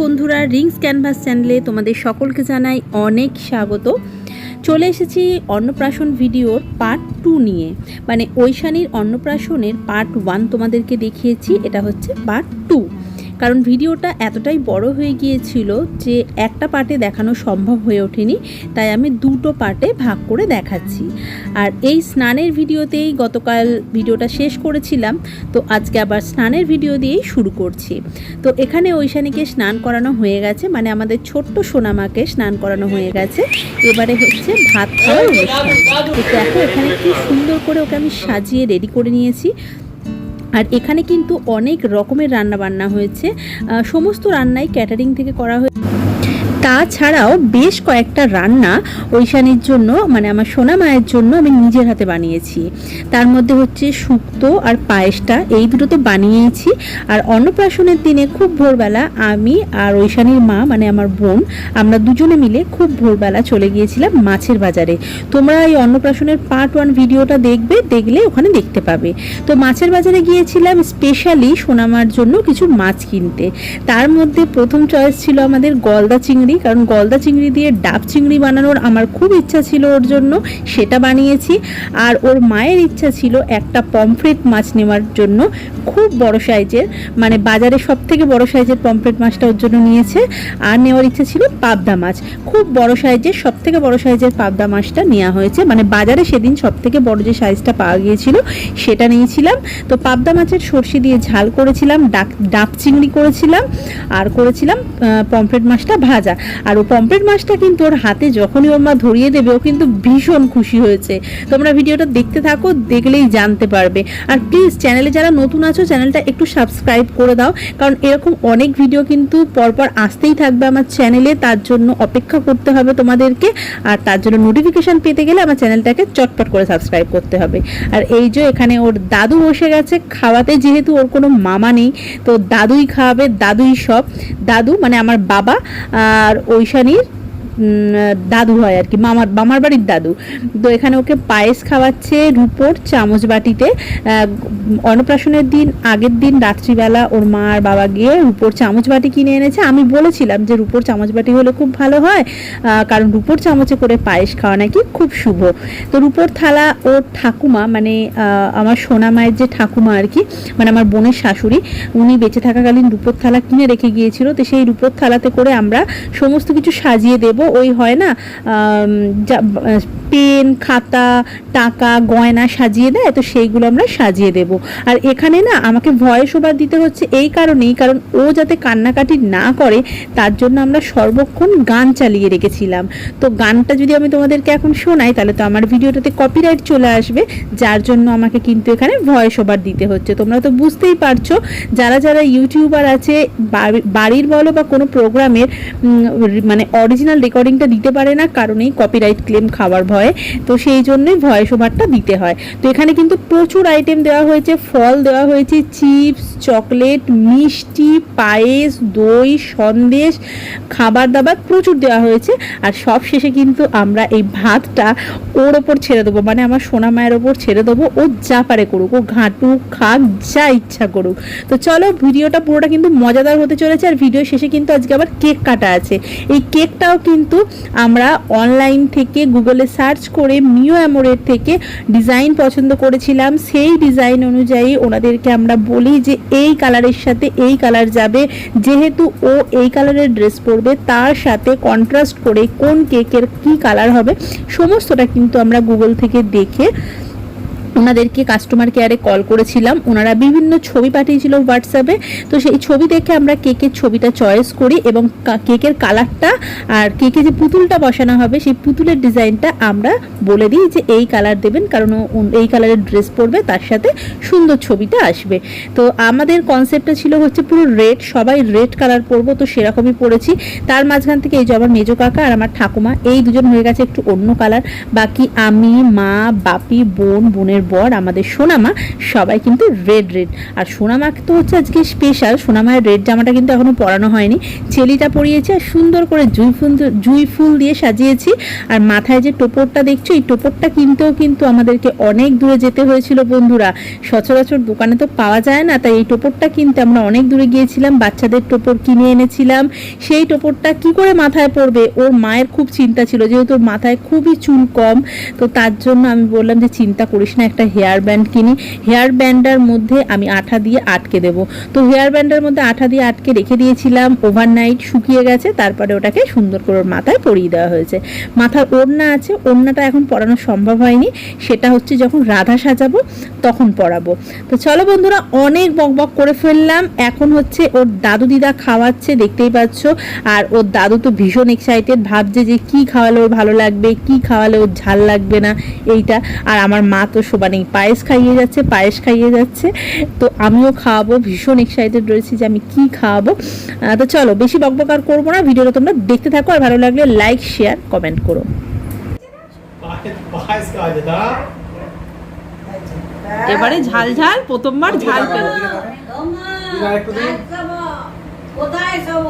বন্ধুরা Rings canvas চ্যানেলে তোমাদের সকলকে জানাই অনেক স্বাগত। চলে এসেছি অন্নপ্রাশন ভিডিওর পার্ট টু নিয়ে। মানে ঐশানীর অন্নপ্রাশনের পার্ট ওয়ান তোমাদেরকে দেখিয়েছি, এটা হচ্ছে পার্ট টু কারণ ভিডিওটা এতটাই বড় হয়ে গিয়েছিল যে একটা পার্টে দেখানো সম্ভব হয়ে ওঠেনি, তাই আমি দুটো পার্টে ভাগ করে দেখাচ্ছি। আর এই স্নানের ভিডিওতেই গতকাল ভিডিওটা শেষ করেছিলাম, তো আজকে আবার স্নানের ভিডিও দিয়েই শুরু করছি। তো এখানে ঐশানীকে স্নান করানো হয়ে গেছে মানে আমাদের ছোট্ট সোনামাকে স্নান করানো হয়ে গেছে। এবারে হচ্ছে ভাত খাওয়ার অনুষ্ঠান। দেখো এখানে কি সুন্দর করে ওকে আমি সাজিয়ে রেডি করে নিয়েছি। আর এখানে কিন্তু অনেক রকমের রান্না বান্না হয়েছে সমস্ত রান্নাই ক্যাটারিং থেকে করা হয়েছে। তাছাড়াও বেশ কয়েকটা রান্না ঐশানীর জন্য মানে আমার সোনা মায়ের জন্য আমি নিজের হাতে বানিয়েছি। তার মধ্যে হচ্ছে শুক্তো আর পায়েসটা, এই দুটো তো বানিয়েছি। আর অন্নপ্রাশনের দিনে খুব ভোরবেলা আমি আর ঐশানীর মা মানে আমার বোন, আমরা দুজনে মিলে খুব ভোরবেলা চলে গিয়েছিলাম মাছের বাজারে। তোমরা এই অন্নপ্রাশনের পার্ট ওয়ান ভিডিওটা দেখবে, দেখলে ওখানে দেখতে পাবে। তো মাছের বাজারে গিয়েছিলাম স্পেশালি সোনামার জন্য কিছু মাছ কিনতে। তার মধ্যে প্রথম চয়েস ছিল আমাদের গলদা চিংড়ি কারণ গলদা চিংড়ি দিয়ে ডাব চিংড়ি বানানোর আমার খুব ইচ্ছা ছিল ওর জন্য, সেটা বানিয়েছি। আর ওর মায়ের ইচ্ছা ছিল একটা পমফ্রেট মাছ নেওয়ার জন্য, খুব বড় সাইজের মানে বাজারে সব থেকে বড় সাইজের পমফ্রেট মাছটা ওর জন্য নিয়েছে। আর নেওয়ার ইচ্ছা ছিল পাবদা মাছ। খুব বড় সাইজের সব থেকে বড় সাইজের পাবদা মাছটা নেওয়া হয়েছে। মানে বাজারে সেদিন সব থেকে বড় যে সাইজটা পাওয়া গিয়েছিল, সেটা নিয়েছিলাম। তো পাবদা মাছের সর্ষে দিয়ে ঝাল করেছিলাম, ডাক, ডাব চিংড়ি করেছিলাম, আর করেছিলাম পমফ্রেট মাছটা ভাজা। আর ও পমফ্রেট মাছটা কিন্তু ওর হাতে যখনই ওর মা ধরিয়ে দেবে, ও কিন্তু ভীষণ খুশি হয়েছে। তোমরা ভিডিওটা দেখতে থাকো, দেখলেই জানতে পারবে। আর প্লিজ চ্যানেলে যারা নতুন আছো চ্যানেলটা একটু সাবস্ক্রাইব করে দাও, কারণ এরকম অনেক ভিডিও কিন্তু পরপর আসতেই থাকবে আমার চ্যানেলে তার জন্য অপেক্ষা করতে হবে তোমাদেরকে। আর তার জন্য নোটিফিকেশান পেতে গেলে আমার চ্যানেলটাকে চটপট করে সাবস্ক্রাইব করতে হবে। আর এই যে এখানে ওর দাদু বসে গেছে, খাওয়াতে যেহেতু ওর কোনো মামা নেই, তো দাদুই খাওয়াবে, দাদুই সব। দাদু মানে আমার বাবা, আর ঐশানীর দাদু হয় আর কি, মামার মামার বাড়ির দাদু। তো এখানে ওকে পায়েস খাওয়াচ্ছে রুপোর চামচ বাটিতে। অন্নপ্রাশনের দিন, আগের দিন রাত্রিবেলা ওর মা আর বাবা গিয়ে রুপোর চামচ বাটি কিনে এনেছে। আমি বলেছিলাম যে রুপোর চামচ বাটি হলে খুব ভালো হয় কারণ রুপোর চামচে করে পায়েস খাওয়া নাকি খুব শুভ। তো রুপোর থালা ওর ঠাকুমা মানে আমার সোনা মায়ের যে ঠাকুমা আর কি মানে আমার বোনের শাশুড়ি, উনি বেঁচে থাকাকালীন রুপোর থালা কিনে রেখে গিয়েছিল। তো সেই রুপোর থালাতে করে আমরা সমস্ত কিছু সাজিয়ে দেব। ওই হয় না যা পেন, খাতা, টাকা, গয়না সাজিয়ে দেয়, তো সেইগুলো আমরা সাজিয়ে দেব। আর এখানে না, আমাকে ভয়েস ওভার দিতে হচ্ছে এই কারণেই, কারণ ও যাতে কান্নাকাটি না করে, তার জন্য আমরা সর্বক্ষণ গান চালিয়ে রেখেছিলাম। তো গানটা যদি আমি তোমাদেরকে এখন শোনাই, তাহলে তো আমার ভিডিওটাতে কপিরাইট চলে আসবে, যার জন্য আমাকে কিন্তু এখানে ভয়েস ওভার দিতে হচ্ছে। তোমরা তো বুঝতেই পারছ, যারা যারা ইউটিউবার আছে বাড়ির বলো বা কোনো প্রোগ্রামের মানে অরিজিনাল রেকর্ডিংটা দিতে পারে না, কারণ এই কপিরাইট ক্লেম খাওয়ার ভয়ে তো সেই জন্যই ভয়েস ওভারটা দিতে হয়। তো এখানে কিন্তু প্রচুর আইটেম দেওয়া হয়েছে, ফল দেওয়া হয়েছে, চিপস, চকলেট, মিষ্টি, পায়েস, দই, সন্দেশ খাবার দাবার প্রচুর দেওয়া হয়েছে। আর সব শেষে কিন্তু আমরা এই ভাতটা ওর ওপর ছেড়ে দেবো মানে আমার সোনা মায়ের ওপর ছেড়ে দেবো, ও যা পারে করুক, ও ঘাঁটুক, খাক, যা ইচ্ছা করুক। তো চলো ভিডিওটা পুরোটা কিন্তু মজাদার হতে চলেছে, আর ভিডিও শেষে কিন্তু আজকে আবার কেক কাটা আছে। এই কেকটাও কিন্তু আমরা অনলাইন থেকে গুগলে সার্চ করে মিও অ্যামোরের থেকে ডিজাইন পছন্দ করেছিলাম। সেই ডিজাইন অনুযায়ী ওনাদেরকে আমরা বলি যে এই কালারের সাথে এই কালার যাবে। যেহেতু ও এই কালারের ড্রেস পরবে, তার সাথে কন্ট্রাস্ট করে কোন কেকের কি কালার হবে, সমস্তটা কিন্তু আমরা গুগল থেকে দেখে ওনাদেরকে কাস্টমার কেয়ারে কল করেছিলাম। ওনারা বিভিন্ন ছবি পাঠিয়েছিল হোয়াটসঅ্যাপে তো সেই ছবি দেখে আমরা কেকের ছবিটা চয়েস করি এবং কেকের কালারটা আর কেকে যে পুতুলটা বসানো হবে, সেই পুতুলের ডিজাইনটা আমরা বলে দিই যে এই কালার দেবেন কারণ এই কালারের ড্রেস পরবে, তার সাথে সুন্দর ছবিটা আসবে। তো আমাদের কনসেপ্টটা ছিল হচ্ছে পুরো রেড সবাই রেড কালার পরবো, তো সেরকমই পরেছি। তার মাঝখান থেকে এই যে আমার মেজো কাকা আর আমার ঠাকুমা, এই দুজন হয়ে গেছে একটু অন্য কালার বাকি আমি, মা, বাপি, বোন, বোনের বর, আমাদের সোনামা, সবাই কিন্তু রেড রেড আর সোনামা তো হচ্ছে আজকে স্পেশাল সোনামায়ের রেড জামাটা কিন্তু এখনও পরানো হয়নি। চেলিটা পরিয়েছি আর সুন্দর করে জুই ফুল জুই ফুল দিয়ে সাজিয়েছি। আর মাথায় যে টোপরটা দেখছ, এই টোপরটা কিনতেও কিন্তু আমাদেরকে অনেক দূরে যেতে হয়েছিল বন্ধুরা। সচরাচর দোকানে তো পাওয়া যায় না, তাই এই টোপরটা কিনতে আমরা অনেক দূরে গিয়েছিলাম, বাচ্চাদের টোপর কিনে এনেছিলাম। সেই টোপরটা কি করে মাথায় পড়বে? ওর মায়ের খুব চিন্তা ছিল, যেহেতু মাথায় খুবই চুল কম, তো তার জন্য আমি বললাম যে, চিন্তা করিস না একটা হেয়ার ব্যান্ড কিনি। হেয়ার ব্যান্ডের মধ্যে আমি আঠা দিয়ে আটকে দেবো। তো হেয়ার ব্যান্ডের মধ্যে আঠা দিয়ে আটকে রেখে দিয়েছিলাম ওভারনাইট শুকিয়ে গেছে, তারপরে ওটাকে সুন্দর করে ওর মাথায় পরিয়ে দেওয়া হয়েছে। মাথার ওড়না আছে, ওড়নাটা এখন পরানো সম্ভব হয়নি। সেটা হচ্ছে যখন রাধা সাজাবো, তখন পরাবো। তো চলো বন্ধুরা, অনেক বকবক করে ফেললাম। এখন হচ্ছে ওর দাদু দিদা খাওয়াচ্ছে, দেখতেই পাচ্ছ। আর ওর দাদু তো ভীষণ এক্সাইটেড ভাবছে যে কি খাওয়ালে ওর ভালো লাগবে, কি খাওয়ালে ওর ঝাল লাগবে না, এইটা। আর আমার মা তো শোবানেই পায়েস খাইয়ে যাচ্ছে পায়েস খাইয়ে যাচ্ছে তো আমিও খাওয়াবো ভীষণ এক্সাইটেড রয়েছি যে আমি কি খাওয়াবো তো চলো বেশি বকবক আর করব না ভিডিওটা তোমরা দেখতে থাকো আর ভালো লাগলে লাইক শেয়ার কমেন্ট করো হ্যাঁ? এবারে ঝাল ঝাল প্রথমবার ঝাল পেল। কোথায় সব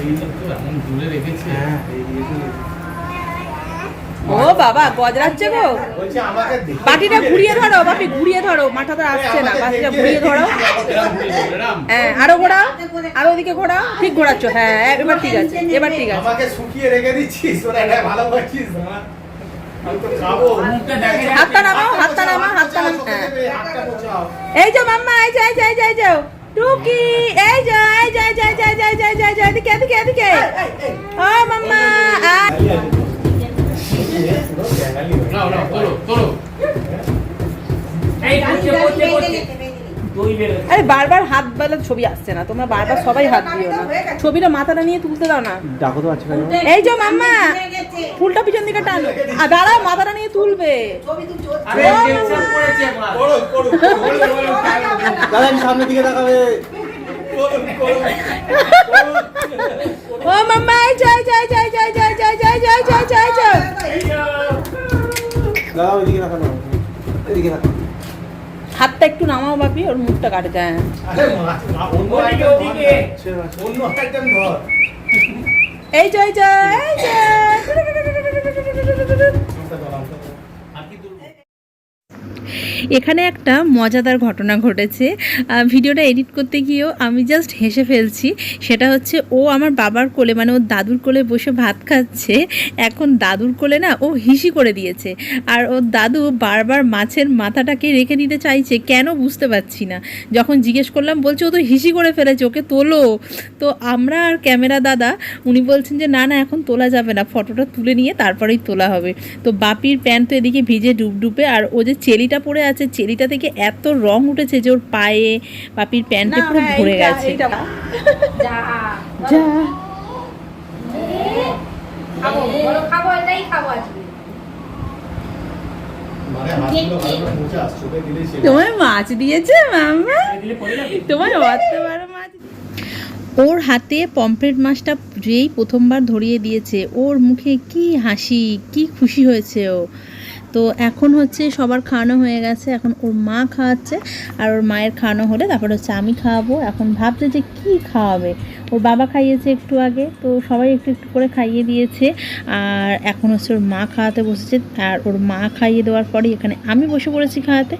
এইটা তো এমন দূরে রেখেছে। ও বাবা গজরাচ্ছে গো বাটিটা ঘুরিয়ে ধরো বাপি ঘুরিয়ে ধরো মাথাটা আসছে না বাটিটা ঘুরিয়ে ধরো হ্যাঁ আরও ঘোরাও আরও ওদিকে ঘোরাও ঠিক ঘোরাচ্ছ হ্যাঁ এবার ঠিক আছে এবার ঠিক আছে আমাকে শুকিয়ে রেখে দিচ্ছিস ওরা এটা ভালো করছিস না হাতটা নামাও হাতটা নামাও হাতটা নামাও এই যে মাম্মা এই যে এই যে এই যে এই যে টুকি এই যে এই যে এই যে এই যে এই যে এই যে এদিকে এদিকে এদিকে ও মাম্মা নাও নাও তোলো তোলো আরে বারবার হাত বেলা ছবি আসছে না তোমরা বারবার সবাই হাত দিও না। ছবিটা মাথাটা নিয়ে তুলতে দাও না। ডাকো তো আছে এই যে মাম্মা ফুলটা পিছন দিকে টানো। আর দাঁড়াও মাথাটা নিয়ে তুলবে। দাদা সামনের দিকে তাকাবে। ও মাম্মা এই যাই যাই যাই যাই যাই যাই যাই যাই যাই যাই যাই দাদা ওইদিকে তাকানো এদিকে তাকানো হাতটা একটু নামাও বাপি ওর মুখটা কাটে যায় আরে মাছ মা অন্য ওদিকে, আইটেম ওদিকে। অন্য আইটেম ধর এই যে এই যে এই যে আমটা ধর, আমটা ধর। আর কি তুলবো এখানে একটা মজাদার ঘটনা ঘটেছে। ভিডিওটা এডিট করতে গিয়েও আমি জাস্ট হেসে ফেলছি। সেটা হচ্ছে ও আমার বাবার কোলে মানে ওর দাদুর কোলে বসে ভাত খাচ্ছে। এখন দাদুর কোলে না ও হিসি করে দিয়েছে। আর ওর দাদু বারবার মাছের মাথাটাকে রেখে দিতে চাইছে, কেন বুঝতে পারছি না। যখন জিজ্ঞেস করলাম, বলছে, ও তো হিসি করে ফেলেছে, ওকে তোলো। তো আমরা আর ক্যামেরা দাদা, উনি বলছেন যে, না না, এখন তোলা যাবে না, ফটোটা তুলে নিয়ে তারপরেই তোলা হবে। তো বাপির প্যান্ট তো এদিকে ভিজে ডুবডুবে, আর ও যে চেলিটা পরে আছে চেরিটা থেকে এত রং উঠেছে যে ওর পায়ে পাপির প্যান্টে পুরো ভরে গেছে। তোমায় মাছ দিয়েছে মামা? তোমায় অত বড় ওর হাতে পম্পলেট মাছটা যেই প্রথমবার ধরিয়ে দিয়েছে ওর মুখে কি হাসি কি খুশি হয়েছে ও। তো এখন হচ্ছে সবার খাওয়ানো হয়ে গেছে, এখন ওর মা খাওয়াচ্ছে আর ওর মায়ের খাওয়ানো হলে তারপর হচ্ছে আমি খাওয়াবো। এখন ভাবছে যে কি খাওয়াবে? ওর বাবা খাইয়েছে একটু আগে, তো সবাই একটু একটু করে খাইয়ে দিয়েছে। আর এখন হচ্ছে ওর মা খাওয়াতে বসেছে। আর ওর মা খাইয়ে দেওয়ার পরেই এখানে আমি বসে পড়েছি খাওয়াতে।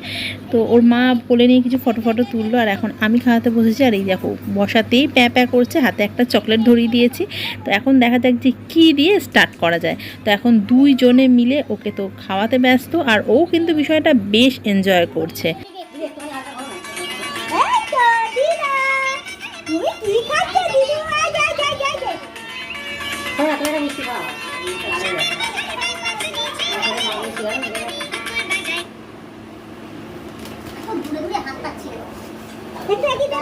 তো ওর মা বলে নিয়ে কিছু ফটো ফটো তুললো, আর এখন আমি খাওয়াতে বসেছি। আর এই দেখো, বসাতেই প্যাঁ প্যাঁ করছে, হাতে একটা চকলেট ধরিয়ে দিয়েছি। তো এখন দেখা যাক যে কী দিয়ে স্টার্ট করা যায়। তো এখন দুইজনে মিলে ওকে তো খাওয়াতে ব্যস্ত, আর ও কিন্তু বিষয়টা বেশ এনজয় করছে। তুমি কি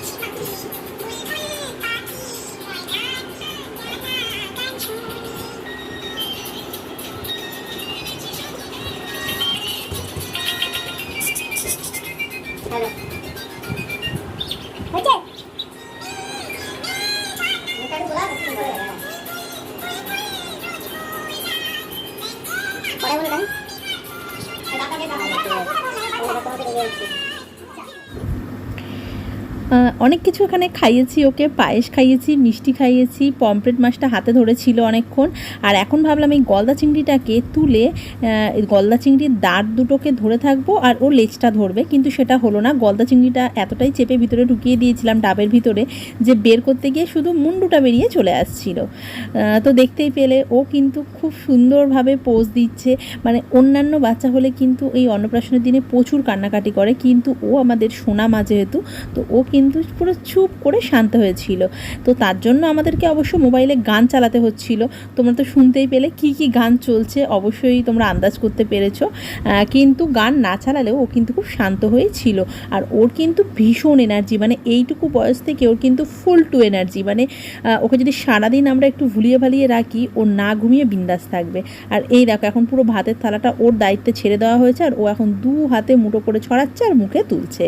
よし! অনেক কিছু এখানে খাইয়েছি, ওকে পায়েস খাইয়েছি, মিষ্টি খাইয়েছি, পমফ্রেট মাছটা হাতে ধরেছিল অনেকক্ষণ। আর এখন ভাবলাম এই গলদা চিংড়িটাকে তুলে গলদা চিংড়ির দাঁত দুটোকে ধরে থাকব আর ও লেজটা ধরবে। কিন্তু সেটা হলো না, গলদা চিংড়িটা এতটাই চেপে ভিতরে ঢুকিয়ে দিয়েছিলাম ডাবের ভিতরে যে বের করতে গিয়ে শুধু মুন্ডুটা বেরিয়ে চলে আসছিল। তো দেখতেই পেলে ও কিন্তু খুব সুন্দরভাবে পোজ দিচ্ছে। মানে অন্যান্য বাচ্চা হলে কিন্তু এই অন্নপ্রাশনের দিনে প্রচুর কান্নাকাটি করে, কিন্তু ও আমাদের সোনা মা যেহেতু, তো ও কিন্তু পুরো চুপ করে শান্ত হয়েছিল। তো তার জন্য আমাদেরকে অবশ্য মোবাইলে গান চালাতে হচ্ছিল। তোমরা তো শুনতেই পেলে কি কি গান চলছে, অবশ্যই তোমরা আন্দাজ করতে পেরেছ। কিন্তু গান না চালালেও ও কিন্তু খুব শান্ত হয়ে ছিল। আর ওর কিন্তু ভীষণ এনার্জি মানে এইটুকু বয়স থেকে ওর কিন্তু ফুল টু এনার্জি। মানে ওকে যদি সারাদিন আমরা একটু ভুলিয়ে ভালিয়ে রাখি, ও না ঘুমিয়ে বিন্দাস থাকবে। আর এই দেখো, এখন পুরো ভাতের থালাটা ওর দায়িত্বে ছেড়ে দেওয়া হয়েছে, আর ও এখন দু হাতে মুঠো করে ছড়াচ্ছে আর মুখে তুলছে।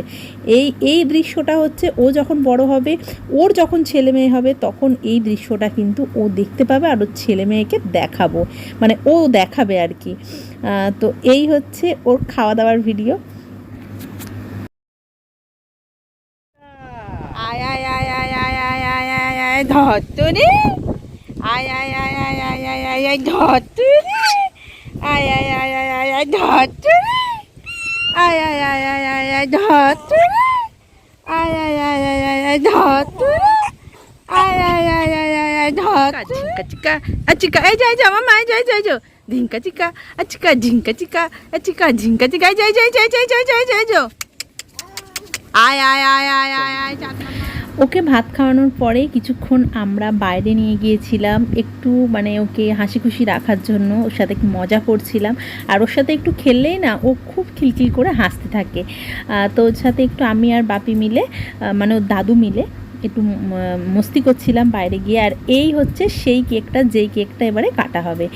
এই এই দৃশ্যটা হচ্ছে ও যখন বড় হবে ওর যখন ছেলে মেয়ে হবে তখন এই দৃশ্যটা কিন্তু ও দেখতে পাবে আর ওর ছেলে মেয়েকে দেখাবো মানে ও দেখাবে আর কি তো এই হচ্ছে ওর খাওয়া দাওয়ার ভিডিও আয় আয় আয় আয় আয় আয় আয় আয় আয় ধরতুরি আয় আয় আয় আয় আয় আয় আয় আয় ধরতুরি আয় আয় আয় আয় আয় আয় ধরতুরি আয় আয় আয় আয় আয় আয় ধরতুরি আয় আয় আয় আয় আয় আয় ধর আয় আয় আয় আয় আয় আয় ধর চিকা চিকা আচিকা এই যাই যা মামা এই যাই যাই যো ঝিঙ্কা চিকা আচিকা ঝিঙ্কা চিকা আচিকা ঝিঙ্কা চিকা এই যাই যাই যাই যাই যাই যাই যাই যো আয় আয় আয় আয় আয় আয় চাঁদ মামা ওকে ভাত খাওয়ানোর পরে কিছুক্ষণ আমরা বাইরে নিয়ে গিয়েছিলাম, একটু মানে ওকে হাসি খুশি রাখার জন্য, ওর সাথে মজা করছিলাম। আর ওর সাথে একটু খেললেই না, ও খুব খিলখিল করে হাসতে থাকে। তো ওর সাথে একটু আমি আর বাপি মিলে মানে ওর দাদু মিলে একটু মস্তি করছিলাম বাইরে গিয়ে, আর এই হচ্ছে সেই কেকটা, যেই কেকটা এবারে কাটা হবে।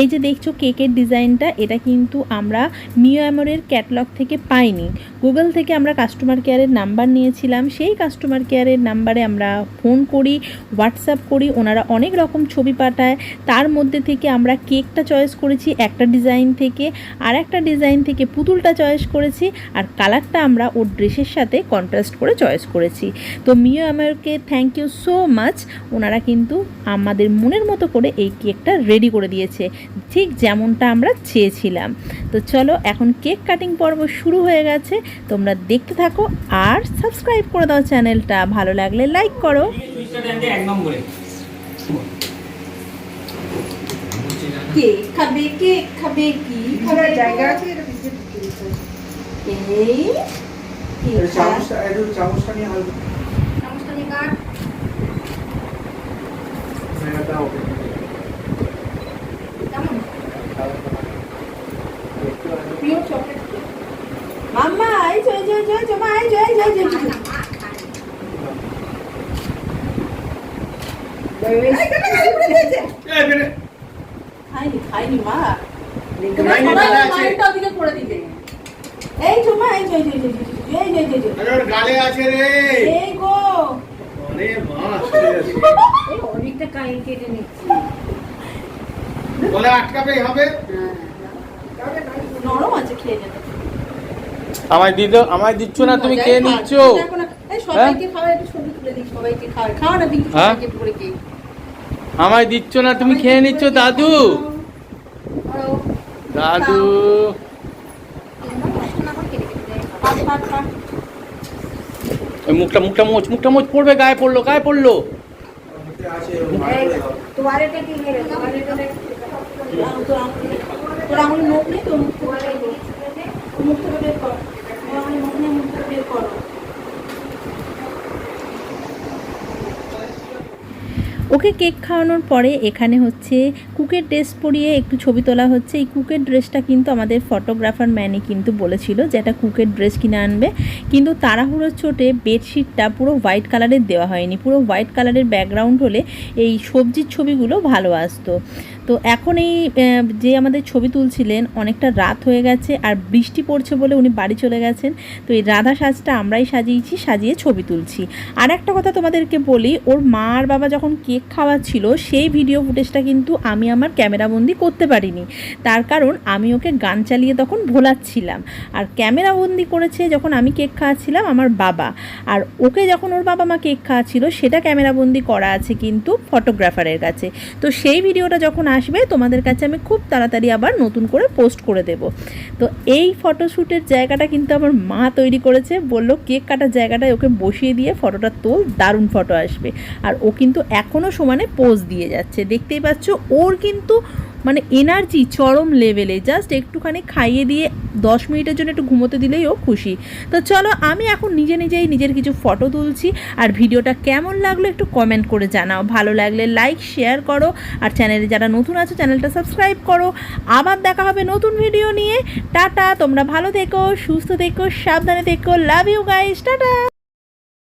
এই যে দেখছ কেকের ডিজাইনটা, এটা কিন্তু আমরা মিও অ্যামোরের ক্যাটলগ থেকে পাইনি। গুগল থেকে আমরা কাস্টমার কেয়ারের নাম্বার নিয়েছিলাম। সেই কাস্টমার কেয়ারের নাম্বারে আমরা ফোন করি হোয়াটসঅ্যাপ করি, ওনারা অনেক রকম ছবি পাঠায়। তার মধ্যে থেকে আমরা কেকটা চয়েস করেছি একটা ডিজাইন থেকে, আর একটা ডিজাইন থেকে পুতুলটা চয়েস করেছি, আর কালারটা আমরা ওর ড্রেসের সাথে কন্ট্রাস্ট করে চয়েস করেছি। তো মিও আমারকে থ্যাংক ইউ সো মাচ ওনারা কিন্তু আমাদের মনের মতো করে এই কেকটা রেডি করে দিয়েছে। ঠিক যেমনটা আমরা চেয়েছিলাম। তো চলো এখন কেক কাটিং পর্ব শুরু হয়ে গেছে। তোমরা দেখতে থাকো আর সাবস্ক্রাইব করে দাও চ্যানেলটা ভালো লাগলে লাইক করো। সুইচটা দেন যে এক নম্বরে কেক খাবে কেক খাবে কি? খাবে জায়গা আছে? এই কেক খাবে। চামচটা নিয়ে হালকা পিওর মাম্মা আই জয় জয় জয় জমা জয় জয় জয় খাইনি মা এই জমা এই জয় জয় জয় জয় জয় জয় গো অনেকটা কাইন কেটে নিচ্ছি হবে নরম আছে খেয়ে যেতে আমায় দিত আমায় দিচ্ছ না তুমি কে নিচ্ছ? সবাইকে খাওয়া একটু ছবি তুলে দিই সবাইকে খাওয়া। খাওয়া না বিঙ্কু হ্যাঁ? করে কেক আমায় দিচ্ছ না তুমি খেয়ে নিচ্ছ দাদু? দাদু? মুখটা মুখটা মোচ মুখটা মোচ পড়বে গায়ে পড়ল গায়ে পড়ল। আছে তোয়ালেটা কি তোর আঙুল মুখ নেই মুখ থেকে বের কর তোর আঙুলে মুখ নেই মুখ থেকে বের করো ওকে কেক খাওয়ানোর পরে এখানে হচ্ছে কুকের ড্রেস পরিয়ে একটু ছবি তোলা হচ্ছে। এই কুকের ড্রেসটা কিন্তু আমাদের ফটোগ্রাফার ম্যানে কিন্তু বলেছিল যে একটা কুকের ড্রেস কিনে আনবে। কিন্তু তাড়াহুড়োর চোটে বেডশিটটা পুরো হোয়াইট কালারের দেওয়া হয়নি। পুরো হোয়াইট কালারের ব্যাকগ্রাউন্ড হলে এই সবজির ছবিগুলো ভালো আসতো। তো এখন এই যে আমাদের ছবি তুলছিলেন, অনেকটা রাত হয়ে গেছে আর বৃষ্টি পড়ছে বলে উনি বাড়ি চলে গেছেন। তো এই রাধা সাজটা আমরাই সাজিয়েছি, সাজিয়ে ছবি তুলছি। আর একটা কথা তোমাদেরকে বলি, ওর মা আর বাবা যখন কেক খাওয়াচ্ছিল, সেই ভিডিও ফুটেজটা কিন্তু আমি আমার ক্যামেরাবন্দি করতে পারিনি। তার কারণ আমি ওকে গান চালিয়ে তখন ভোলাচ্ছিলাম। আর ক্যামেরাবন্দি করেছে যখন আমি কেক খাওয়াচ্ছিলাম আমার বাবা। আর ওকে যখন ওর বাবা মা কেক খাওয়াচ্ছিল, সেটা ক্যামেরাবন্দি করা আছে কিন্তু ফটোগ্রাফারের কাছে। তো সেই ভিডিওটা যখন আসবে, তোমাদের কাছে আমি খুব তাড়াতাড়ি আবার নতুন করে পোস্ট করে দেব। তো এই ফটোশ্যুটের জায়গাটা কিন্তু আমার মা তৈরি করেছে, বলল কেক কাটার জায়গাটায় ওকে বসিয়ে দিয়ে ফটোটা তোল, দারুণ ফটো আসবে। আর ও কিন্তু এখনও সমানে পোজ দিয়ে যাচ্ছে। দেখতেই পাচ্ছ, ওর কিন্তু মানে এনার্জি চরম লেভেলে জাস্ট একটুখানি খাইয়ে দিয়ে দশ মিনিটের জন্য একটু ঘুমোতে দিলেই ও খুশি। তো চলো আমি এখন নিজে নিজেই নিজের কিছু ফটো তুলছি আর ভিডিওটা কেমন লাগল একটু কমেন্ট করে জানাও। ভালো লাগলে লাইক শেয়ার করো আর চ্যানেলে যারা নতুন আছো চ্যানেলটা সাবস্ক্রাইব করো। আবার দেখা হবে নতুন ভিডিও নিয়ে। টাটা, তোমরা ভালো থেকো, সুস্থ থেকো, সাবধানে থেকো। Love you guys tata!